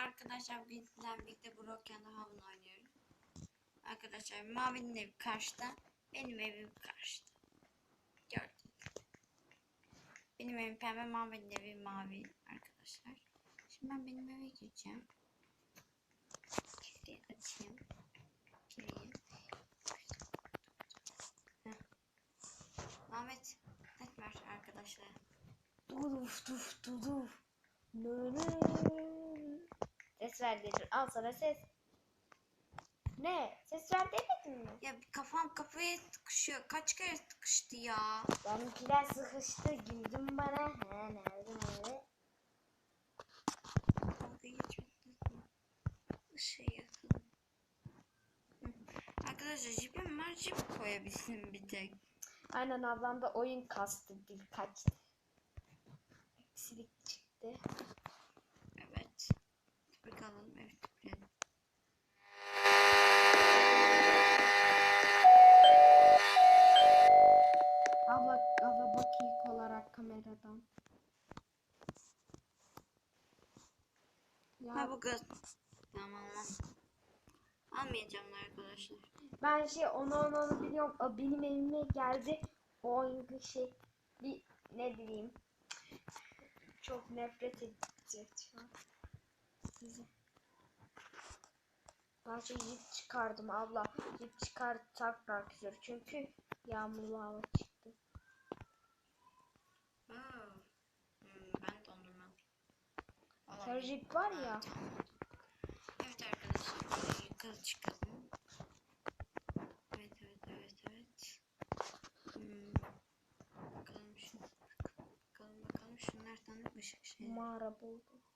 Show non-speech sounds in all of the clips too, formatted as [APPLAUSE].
arkadaşlar bizlerle birlikte Broken Haven oynuyoruz. Arkadaşlar Mavi'nin evi karşıda. Benim evim karşıda. Gördünüz. Benim evim pembe, Mavi'nin evi mavi arkadaşlar. Şimdi ben benim eve gireceğim. Kilidi açayım. Heh. Ahmet, net ver arkadaşlar. Duf duf duf. Nı nı. Ses ver dedim. Al sana ses. Ne? Ses ver demedin mi? Ya kafam kafaya sıkışıyor. Kaç kere sıkıştı ya? Benimkiler sıkıştı. Güldün bana. He nerede nerede? Dalga geçmediniz Işığı. Hı. Arkadaşlar jipim var jip koyabilsin bir tek. Aynen ablam da oyun kastı dil kaçtı. Eksilik çıktı. Evet. Bakalım evet. Abla, abla bak ilk olarak kameradan. Ya Ha bu kız. Tamam. Almayacağım arkadaşlar. ben şey onu onu onu biliyorum. O benim evime geldi. O oyun şey bir ne bileyim. Çok nefret edecek şu an. Size. Ben şey jip çıkardım abla. Jip çıkartsak daha güzel. Çünkü yağmurlu hava çıktı. Oo. Hmm, ben dondurmam. Sarı var ya. Evet arkadaşlar. Yukarı çıkalım. Evet evet evet evet. Hmm. Bakalım şunu. Bakalım bakalım şunlar tanık ışık şey. Mağara buldu.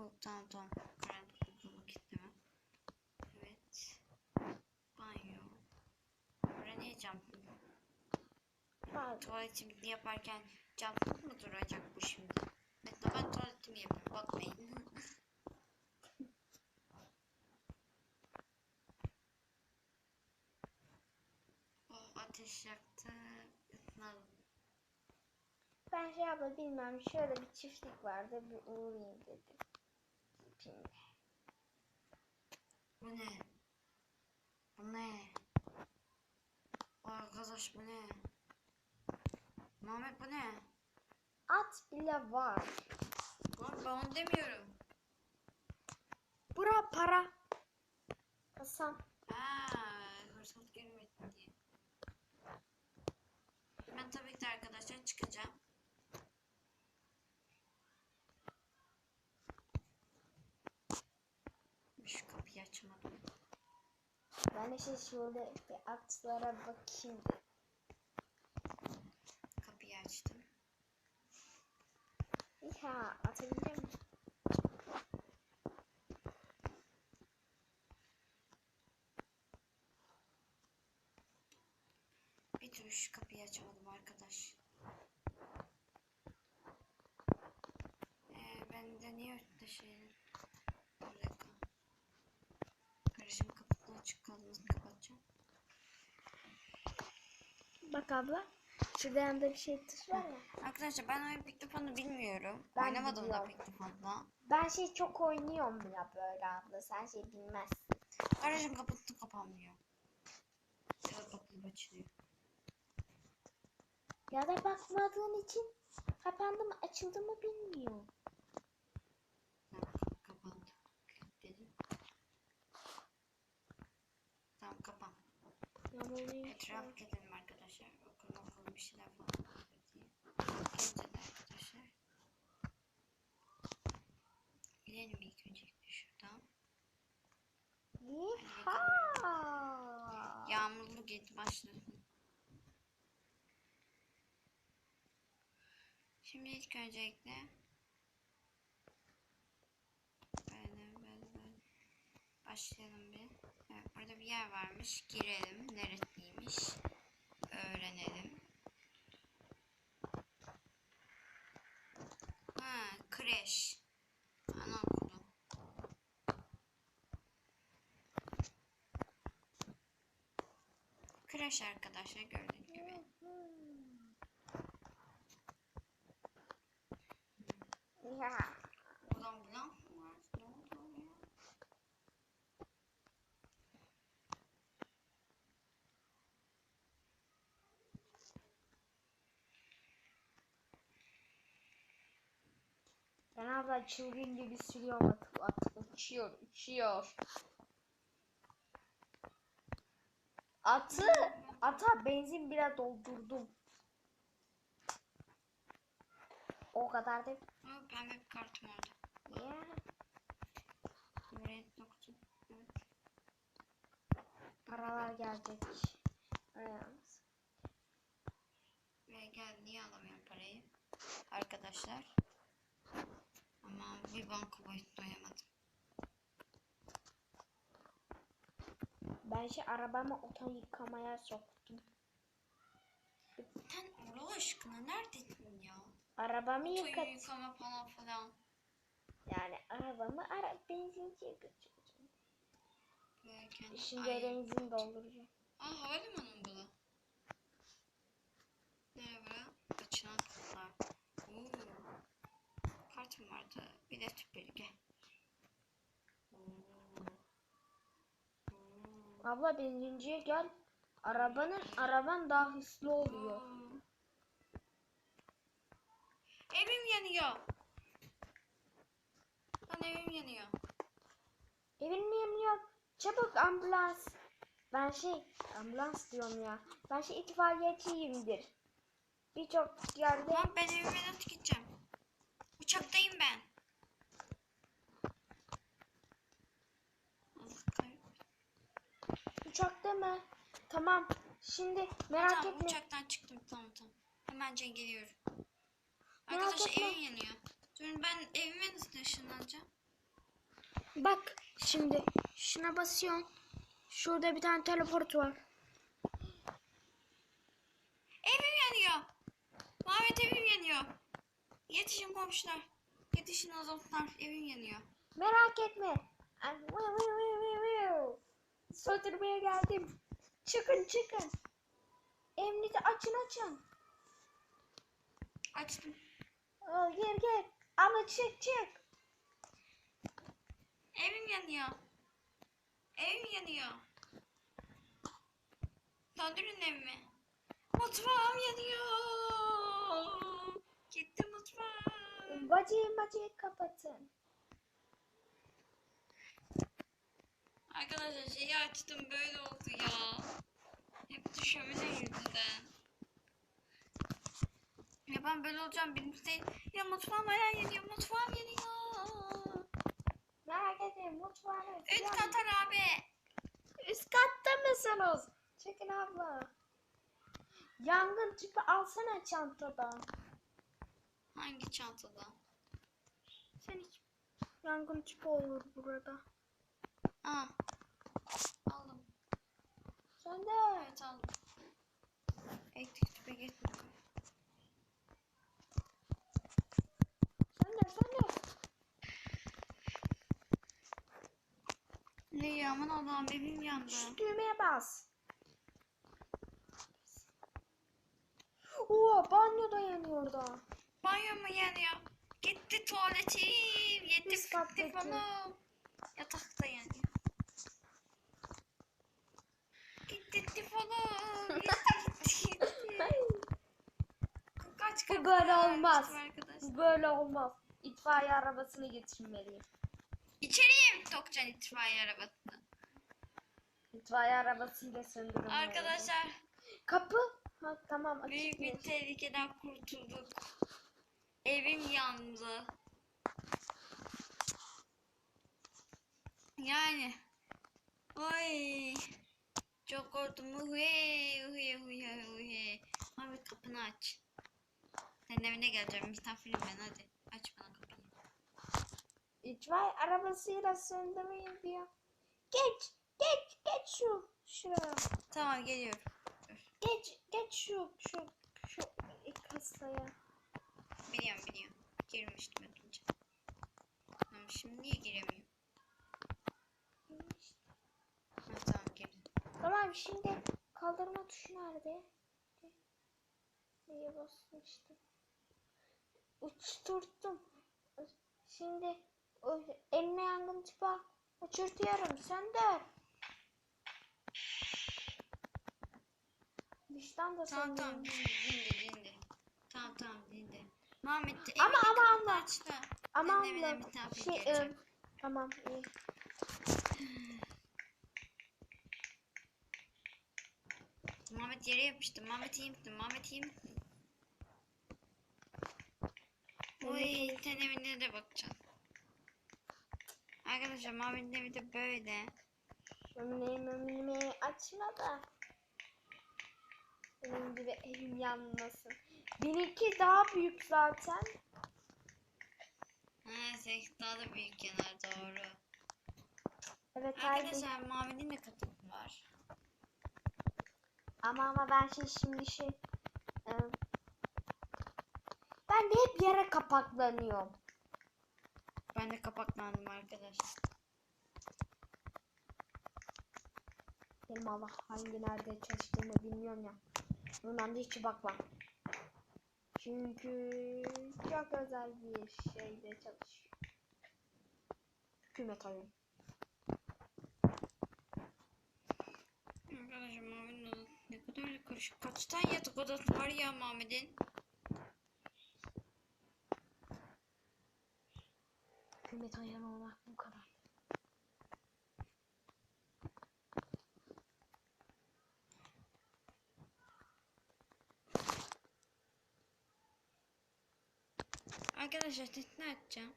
Oh, tamam tamam. Karanlık olduğumu kitleme. Evet. Banyo. Buraya cam? Ben Tuvaletimi yaparken camsız mı duracak bu şimdi? Mesela ben tuvaletimi yapayım. Bakmayın. [LAUGHS] oh, ateş yaktı. Isınalım. Ben şey abla bilmem şöyle bir çiftlik vardı bir uğrayayım dedim. Şimdi. Bu ne? Bu ne? Arkadaş bu ne? Mehmet bu ne? At bile var. Lan ben onu demiyorum. Bura para. Kasam. Haa, hırsız girmesin diye. Ben tabii ki arkadaşlar çıkacağım. Şu kapıyı açmadım. Ben de şey şöyle bir atlara bakayım. Kapıyı açtım. Ya atabilecek miyim? Bir türlü şu kapıyı açamadım arkadaş. Ee, ben de niye ötte şeyin? Bir dakika. Karışım Bak abla. Şurada yanında bir şey tuş var ya. Arkadaşlar ben oyun piktofonu bilmiyorum. Ben Oynamadım da biliyorum. piktofonla. Ben şey çok oynuyorum ya böyle abla. Sen şey bilmezsin. Garajım kapattı kapanmıyor. Da kapıyı açılıyor. Ya da bakmadığın için kapandı mı açıldı mı bilmiyorum. Kapandı. Dedim. Tamam kapan. Etraf okul bir şeyler falan diye. De arkadaşlar. Gidelim ilk öncelikle şuradan. Yeha. Yağmurlu git başlasın. Şimdi ilk öncelikle böyle başlayalım bir. Evet, burada bir yer varmış. Girelim. Neresiymiş? Öğrenelim. Ha, kreş. Anaokulu. Kreş arkadaşlar gördüğünüz gibi. Ya. Ulan bulan mı var? Ne oldu oraya? Ben abla çılgın gibi sürüyorum atıp atıp uçuyor uçuyor. Atı ata benzin bile doldurdum. O kadar da Aa, pembe bir kartım ya. Buraya doktum. Evet. Paralar gelecek. Ayağımız. Ve gel niye alamıyorum parayı? Arkadaşlar. Ama bir banka boyutunda doyamadım. Ben şey arabamı oto yıkamaya soktum. Sen Allah aşkına neredesin ya? Arabamı yıkat. yıkama falan falan. Yani arabamı ara benzinciye götüreceğim. Şimdi Ay. benzin dolduracağım. Aa havalimanı mı bu da? Ne bura? Açılan kapılar. Oo. Kartım vardı. Bir de tüp belge. Oo. Oo. Abla benzinciye gel. Arabanın araban daha hızlı oluyor. Evim yanıyor. Lan evim yanıyor. Evin mi yanıyor? Çabuk ambulans. Ben şey ambulans diyorum ya. Ben şey itfaiyeciyimdir. Birçok yerde Lan ben evime nasıl gideceğim? Uçaktayım ben. Allah mı? Tamam. Şimdi merak tamam, etme. uçaktan çıktım tamam tamam. Hemencen geliyorum. Merak Arkadaşlar etme. evim yanıyor. Durun ben evime nasıl ışınlanacağım? Bak şimdi şuna basıyorsun. Şurada bir tane teleport var. Evim yanıyor. Muhammed evim yanıyor. Yetişin komşular. Yetişin azotlar. Evim yanıyor. Merak etme. Söndürmeye geldim. Çıkın çıkın. Emniyeti açın açın. Açtım. Aa, gel gel. Ama çık çık. Evim yanıyor. Evim yanıyor. Söndürün evimi. Mutfağım yanıyor. Gitti mutfağım. Bacayı bacayı kapatın. Arkadaşlar şeyi açtım böyle oldu ya. Hep düşömene yüzünden. Ya ben böyle olacağım bilmişseydim. Ya mutfağım hala yanıyor. Mutfağım yanıyor. Merak etmeyin mutfağınız. Üst yan- kat abi. Üst katta mısınız? Çekin abla. Yangın tüpü alsana çantadan. Hangi çantada? Sen hiç yangın tüpü olur burada. Aa. Aldım. Sen de. Evet aldım. Elektrik tüpe getirdim. Sen de sen de. Ne ya aman Allah'ım evim yandı. Şu düğmeye bas. Oo banyo da yanıyor da. Banyo mu yanıyor? Gitti tuvaletim. Yetti Üst kattaki. telefonum. Yatakta yanıyor. Gitti telefonum. Gitti gitti gitti. Kaç Bu böyle olmaz. Bu böyle olmaz. İtfaiye arabasını getirmeliyim. İçeriyim Tokcan itfaiye arabasında. İtfaiye arabasıyla söndürün. Arkadaşlar Kapı. Ha tamam açık. büyük bir tehlikeden kurtulduk. Evim yandı. Yani. Oy. Çok korktum. Uhe, uhe, uhe, uhe. Abi kapını aç. Senin evine geleceğim. Misafirim ben hadi. Aç bana kapıyı. İtfaiye arabasıyla söndüreyim diyor. Geç. Geç. Geç şu. Şuraya. Tamam geliyorum. Geç. Geç şu. Şu. Şu kasaya. Biliyorum biliyorum. Girmiştim az önce. Ama şimdi niye giremiyorum? Ha, tamam girdim. Tamam şimdi kaldırma tuşu nerede? Neye basmıştım? Uçturttum. Şimdi o eline yangın tüpü al. uçurtuyorum. Söndür. Dıştan da Tamam tamam söndür. dindi dindi dindi. Tamam tamam dindi. De Ama- ama- ama. açtı. Allah'ım. misafir Şey, e, tamam iyi. [SIGHS] Muhammed yere yapıştı. Muhammed iyi misin? Muhammed iyi misin? Sen evine de bakacağım. Arkadaşlar Muhammed'in evi de böyle. Ömrüne ömrüne açma da. Benim gibi evim yanmasın. Benimki daha büyük zaten. Ha seninki daha da büyük kenar doğru. Evet Arkadaşlar Muhammed'in de katı var. Ama ama ben şey şimdi şey e, ben de hep yere kapaklanıyorum. Ben de kapaklandım arkadaşlar. Benim Allah hangi nerede çalıştığımı bilmiyorum ya. Bundan da hiç bakmam. Çünkü çok özel bir şeyde çalışıyor. Hükümet oyun. Arkadaşlar Muhammed'in ne kadar da karışık. Kaç tane yatak odası var ya Muhammed'in? Hükümet oyun olmak bu kadar. Arkadaşlar sesini açacağım.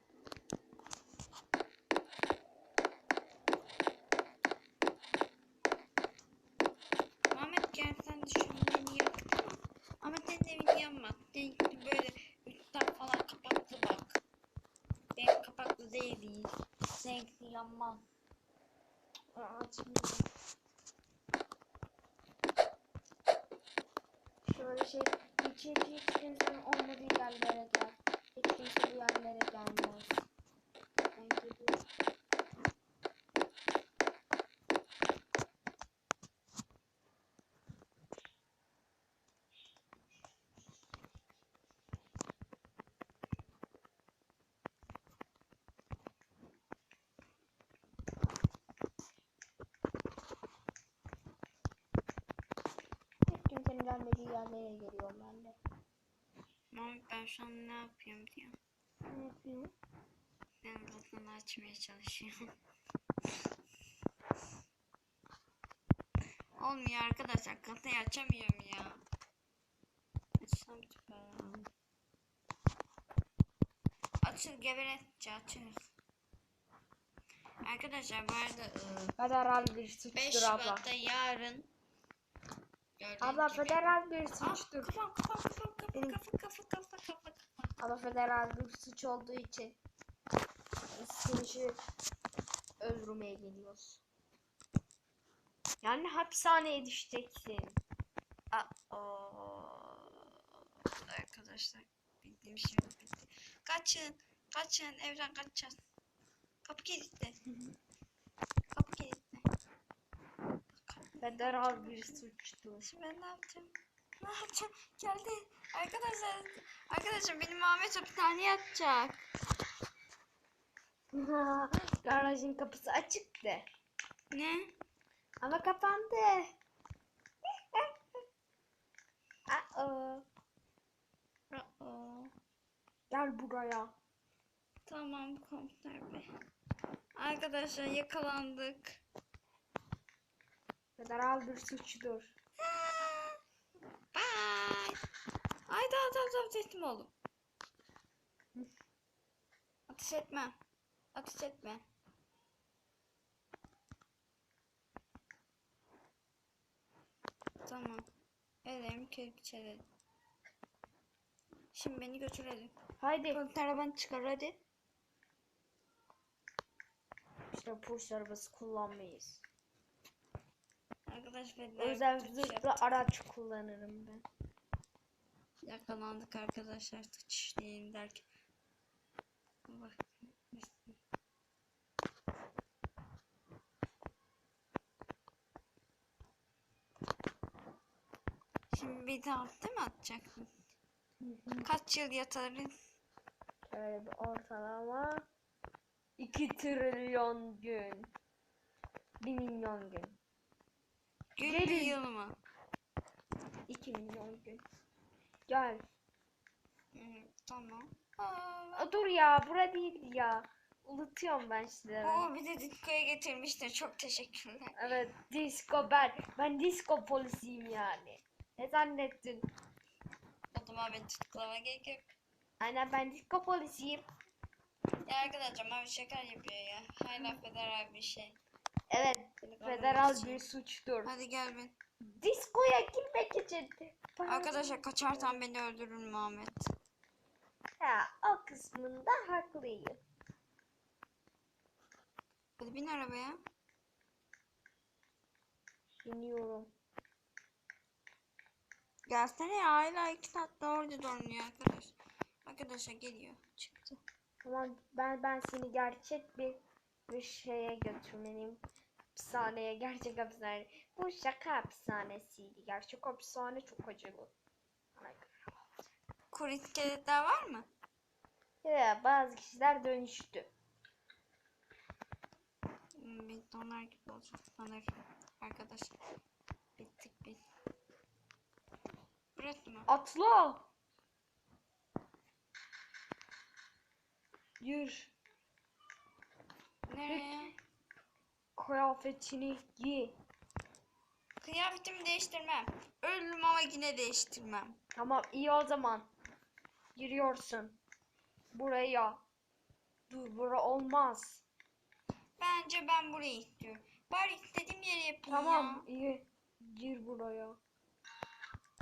Muhammed gel sen de şunun evini yap. Ama senin evini yanmaz. Seninki böyle üstten falan kapaklı bak. Benim kapaklı değil. Aa, Açmayacağım. Şöyle şey hiç hiç kimsenin olmadığı yerlere gel. Hiç kimse bu yerlere gelmez. Ben gidiyorum. Hiç kimsenin gelmediği yerlere geliyorum ben de. Muhammed ben şu an ne yapıyorum diyor. Ne yapıyorsun? Ben kapını açmaya çalışıyorum. Olmuyor arkadaşlar. Kapıyı açamıyorum ya. Açsam süper. Açıl geberetçe açıl. Arkadaşlar bu arada ıı, Federal bir 5 suçtur abla. Şubat'ta yarın Abla federal bir Ah, suçtur. kafam kafam kafam kafa Benim- kafa kafa kafa kafa kafa. Ama federal bir suç olduğu için seni öldürmeye geliyoruz. Yani hapishaneye düşeceksin. Aa, arkadaşlar bildiğim şey bitti. Kaçın, kaçın, evden kaçacağız. Kapı kilitli. Kapı kilitli. Federal bir suçtur. Şimdi ben ne yapacağım? Ne yapacağım? Geldi. Arkadaşlar, arkadaşlar benim Ahmet hapishaneye yatacak. [LAUGHS] Garajın kapısı açıktı. Ne? Ama kapandı. [LAUGHS] Aa, Aa, gel buraya. tamam komiser bey. Arkadaşlar yakalandık. Federal bir suçtur. Bye. Ay tamam tamam tamam teslim oldum. Ateş etme. Ateş etme. Tamam. Ellerimi kelepçeledim. Şimdi beni götürelim. Haydi. Polis arabanı çıkar hadi. İşte polis arabası kullanmayız. Arkadaş tutuş zırhlı yaptı. araç kullanırım ben. Yakalandık arkadaşlar tutuş derken. Bak. Şimdi bir daha değil mi atacaksın? Kaç yıl yatarız? Şöyle bir ortalama 2 trilyon gün. 1 milyon gün. Gün mü Gelin. yıl mı? 2 milyon gün. Gel. Hı, tamam. Aa, dur ya bura değil ya. Unutuyorum ben sizlere. Oo, bir de Ditko'ya getirmiştin. Çok teşekkürler. Evet disco ben. Ben disco polisiyim yani. Ne zannettin? O zaman beni tutuklama gerek yok. Aynen ben disco polisiyim. Ya arkadaşlar mavi şeker yapıyor ya. Hala federal bir şey. Evet federal bir suçtur. Hadi gel ben. Diskoya girmek için. Arkadaşlar kaçarsan beni öldürür Muhammed. Ha, o kısmında haklıyım. Hadi bin arabaya. Biniyorum. Gelsene ya hala iki saat orada dolanıyor arkadaş. Arkadaşlar geliyor. Çıktı. Tamam ben ben seni gerçek bir bir şeye götürmeliyim. Hapishaneye, gerçek hapishane. Bu şaka hapishanesiydi. Gerçek hapishane çok acılı. Bana göre. Kur iskeletler var mı? Ya bazı kişiler dönüştü. Hmm, Biz de onlar gibi olacağız sanırım. Arkadaşlar. Bittik biz. Burası mı? Atla. Yürü. Nereye? Kıyafetini giy. Kıyafetimi değiştirmem. Ölürüm ama yine değiştirmem. Tamam iyi o zaman. Giriyorsun. Buraya. Dur bura olmaz. Bence ben burayı istiyorum. Bari istediğim yere yapayım Tamam ya. iyi. Gir buraya.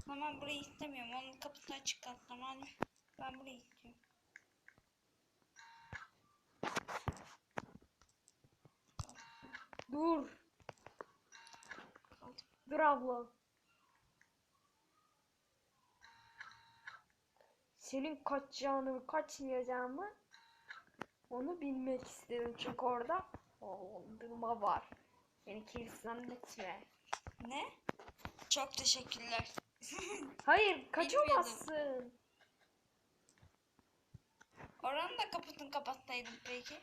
Tamam burayı istemiyorum. Onun kapısını açık kal. Tamam. Ben burayı istiyorum. Dur. Dur abla. Senin kaçacağını kaçmayacağımı onu bilmek istedim çünkü orada dondurma var. Beni kimse zannetme. Ne? Çok teşekkürler. [LAUGHS] Hayır kaçamazsın. Oranın da kapısını kapatsaydım peki.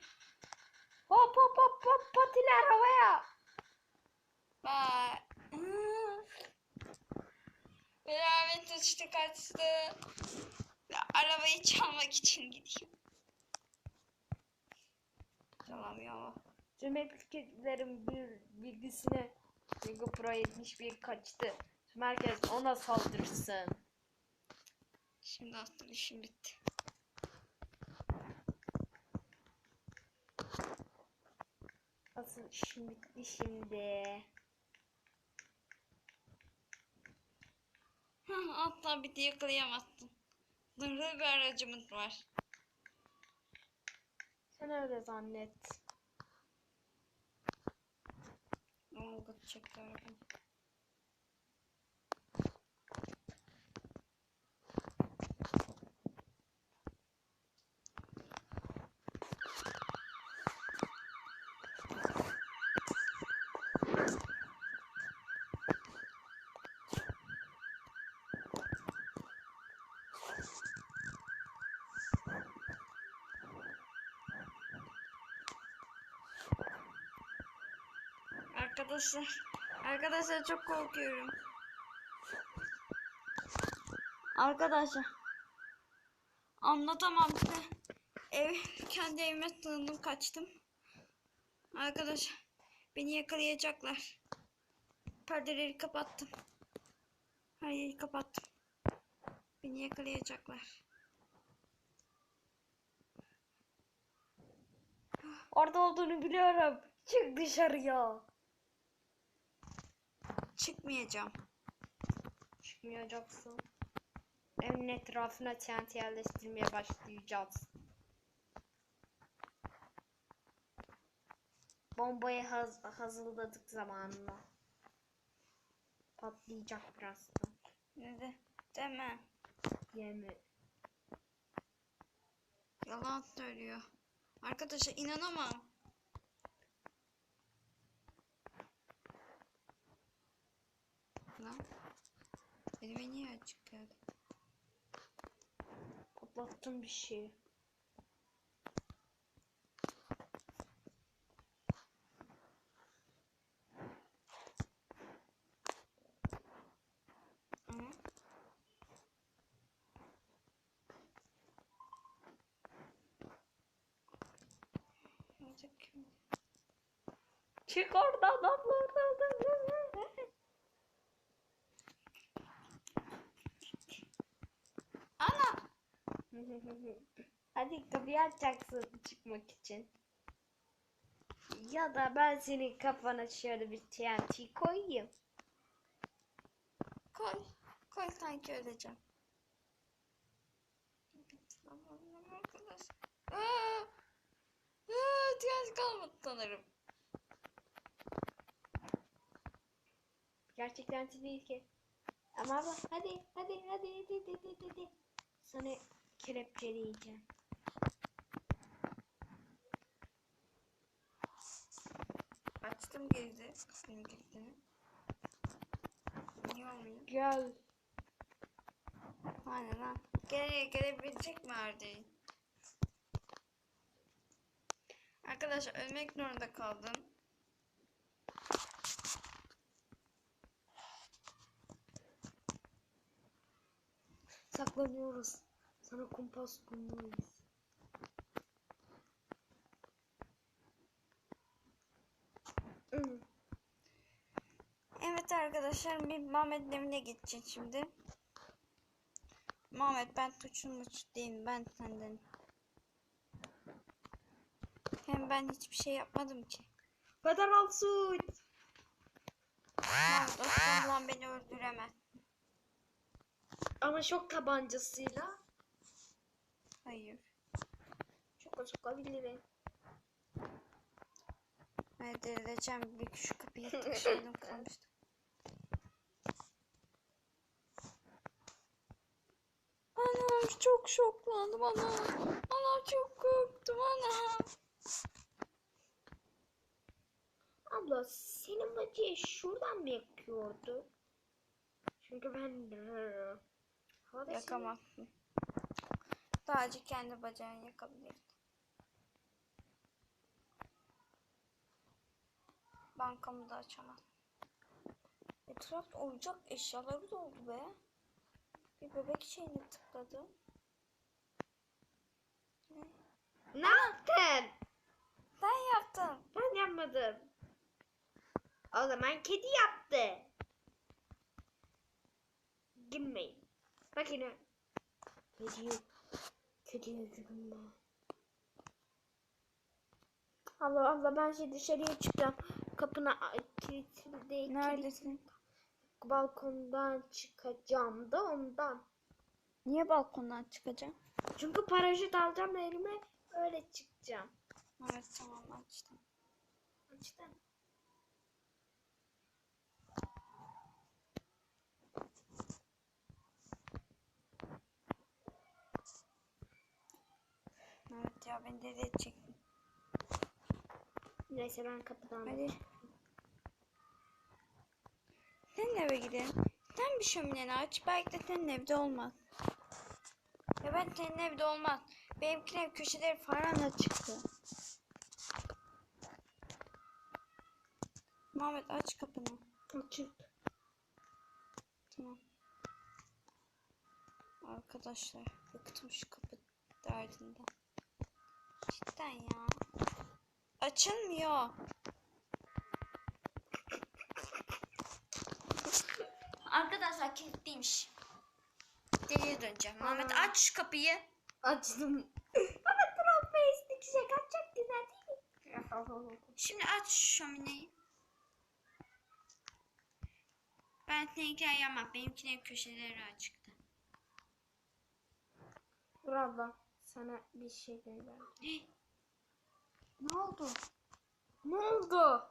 Hop hop hop hop patiler havaya. Bye. Beraber uçtu kaçtı. Arabayı çalmak için gideyim. Tamam ya. Tüm etiketlerin bir bilgisine Lego Pro 71 kaçtı. Tüm herkes ona saldırsın. Şimdi aslında işim bitti. Asıl işim bitti şimdi. Hatta bitti yakalayamazsın. Zırhlı bir aracımız var. Sen öyle zannet. Olgu çekti arabayı. Arkadaşlar, arkadaşlar çok korkuyorum. Arkadaşlar, anlatamam size. Ev, kendi evime sığındım kaçtım. Arkadaşlar, beni yakalayacaklar. Perdeleri kapattım. Her yeri kapattım. Beni yakalayacaklar. Orada olduğunu biliyorum. Çık dışarıya. Çıkmayacağım. Çıkmayacaksın. Evin etrafına TNT yerleştirmeye başlayacağız. Bombayı haz hazırladık zamanında. Patlayacak birazdan. Ne de, deme. Yemi. Yalan söylüyor. Arkadaşlar inanamam. lan? Elime niye açık geldi? Patlattım bir şey. Çık oradan abla oradan. Hadi kapıyı açacaksın çıkmak için. Ya da ben senin kafana şöyle bir TNT koyayım. Koy. Koy sanki öleceğim. Arkadaş. Aa, aa, ihtiyaç kalmadı sanırım. Gerçekten değil ki. Ama hadi hadi hadi hadi hadi hadi. hadi. Sana kelepçeleyeceğim. Açtım girdi. Senin kilidini. Niye olmuyor? Gel. Aynen lan. Geriye gelebilecek mi Ardeğin? Arkadaşlar ölmek zorunda kaldım. Saklanıyoruz. Sana kumpas bulmalıyız. Evet arkadaşlar bir Mehmet'in evine gideceğiz şimdi. Mehmet ben tuçun muç değilim ben senden. Hem ben hiçbir şey yapmadım ki. Federal suit. Mehmet Osman'la beni öldüremez. Ama şok tabancasıyla Hayır. şoka sokabilirim. Ben delireceğim. Bir şu kapıyı tıkışıyordum kalmıştım. Anam çok şoklandım anam. Anam çok korktum anam. Abla senin bacıyı şuradan mı yakıyordu? Çünkü ben Havada Yakamazsın. Sadece kendi bacağını yakabilirdi. Bankamı da açamaz. Etrafta oyuncak eşyaları doldu be. Bir bebek şeyine tıkladım. Ne? Ne yaptın? Sen yaptın. Ben yapmadım. O zaman kedi yaptı. Gülmeyin. Bak yine. Kedi yok. Kediye gülme. Abla abla ben şey dışarıya çıkacağım. Kapına kilitli. Neredesin? Balkondan çıkacağım da ondan. Niye balkondan çıkacağım? Çünkü paraşüt alacağım elime öyle çıkacağım. Evet tamam açtım. Açtım. Evet ya beni deli edecektin. Neyse ben kapıdan Hadi. Senin eve gidelim. Sen bir şömineni aç. Belki de senin evde olmaz. Ya ben senin evde olmaz. Benimkinin ev köşeleri falan da çıktı. Muhammed aç kapını. Açık. Tamam. Arkadaşlar bıktım şu kapı derdinden. Cidden ya. Açılmıyor. Arkadaşlar kilitliymiş. Deliye döneceğim. Muhammed aç şu kapıyı. Açtım. Ama Trump Face'deki şey kaçacak güzel değil mi? Şimdi aç şömineyi. Ben seninkini yapmam. Benimkinin köşeleri açıktı. Dur abla sana bir şey gönder. Ne oldu? Ne oldu?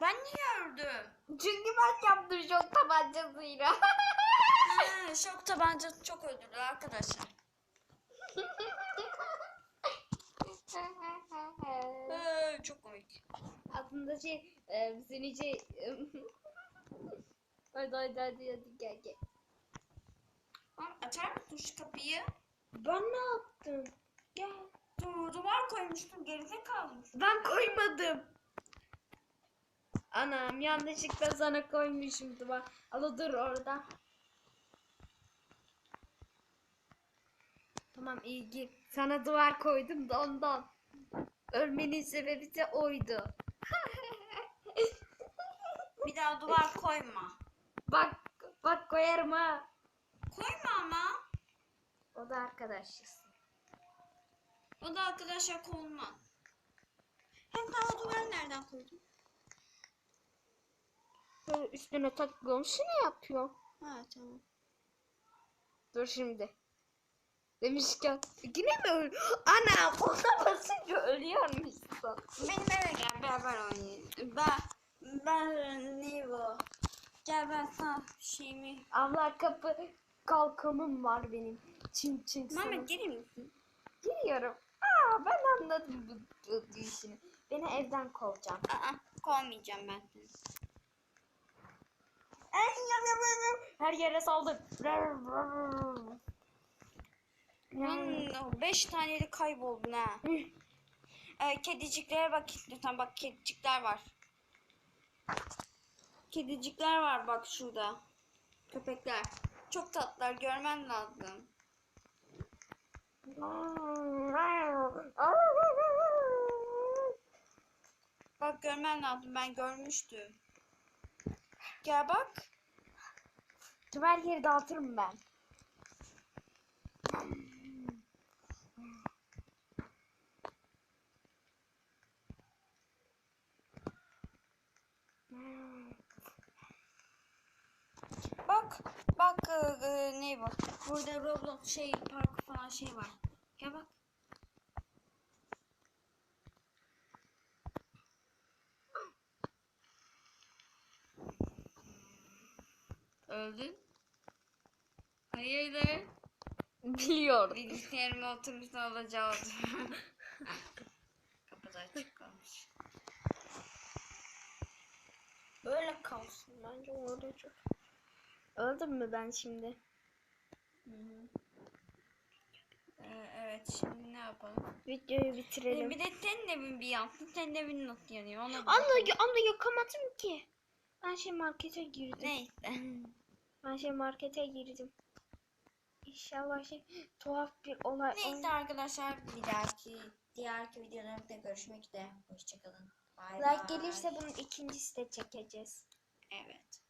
Ben niye öldüm? Çünkü ben yaptım şok tabancasıyla. Ha, şok tabancası çok öldürdü arkadaşlar. [LAUGHS] Çok komik. Aslında şey e, seni [LAUGHS] şey hadi hadi hadi hadi gel gel. Açar mısın şu kapıyı? Ben ne yaptım? Gel. Du duvar koymuştum geride kalmış. Ben koymadım. Anam yanlışlıkla sana koymuşum duvar. Ala dur orada. Tamam iyi git. Sana duvar koydum da ondan. Ölmenin sebebi de oydu. Bir daha duvar koyma. Bak bak koyarım ha. Koyma ama. O da arkadaşız. O da arkadaşlar konmaz. Hem daha duvar nereden koydun? Böyle üstüne takılmış ne yapıyor? Ha tamam. Dur şimdi. Demişken yine mi öl? Ana ona basınca ölüyormuşsun. Benim eve gel beraber oynayalım. Ben ben ne bu? Gel ben sana şeyimi. Abla kapı kalkanım var benim. Çin çin. Mehmet gelir misin? Giriyorum. Aa ben anladım bu, bu, bu işini. Beni evden kovacağım. Aa kovmayacağım ben seni. Her yere saldır. Lan beş taneli kayboldun ha. [LAUGHS] Ee, kediciklere bak lütfen bak kedicikler var. Kedicikler var bak şurada. Köpekler. Çok tatlılar görmen lazım. Bak görmen lazım ben görmüştüm. Gel bak. Tüm her yeri dağıtırım ben. Bak. Bak e, e, ne bu? Burada Roblox şey parkı falan şey var. Gel bak. Öldün. Hayırdır? Biliyorum. Bilgisayarıma oturmuşsun olacağı oldu. Kapıda açık kalmış. Böyle kalsın bence orada çok. Öldüm mü ben şimdi? Ee, evet şimdi ne yapalım? Videoyu Ee, bitirelim. bir de senin evin bir yansın. [LAUGHS] Senin evin nasıl yanıyor? Ona Anla, anla yakamadım ki. Ben şey markete girdim. Neyse. [LAUGHS] Ben şey markete girdim. İnşallah şey [GASPS] tuhaf bir olay Neyse arkadaşlar bir dahaki diğerki videolarımızda görüşmek üzere. Hoşçakalın. Bay Like bay. gelirse bunun ikincisi de çekeceğiz. Evet.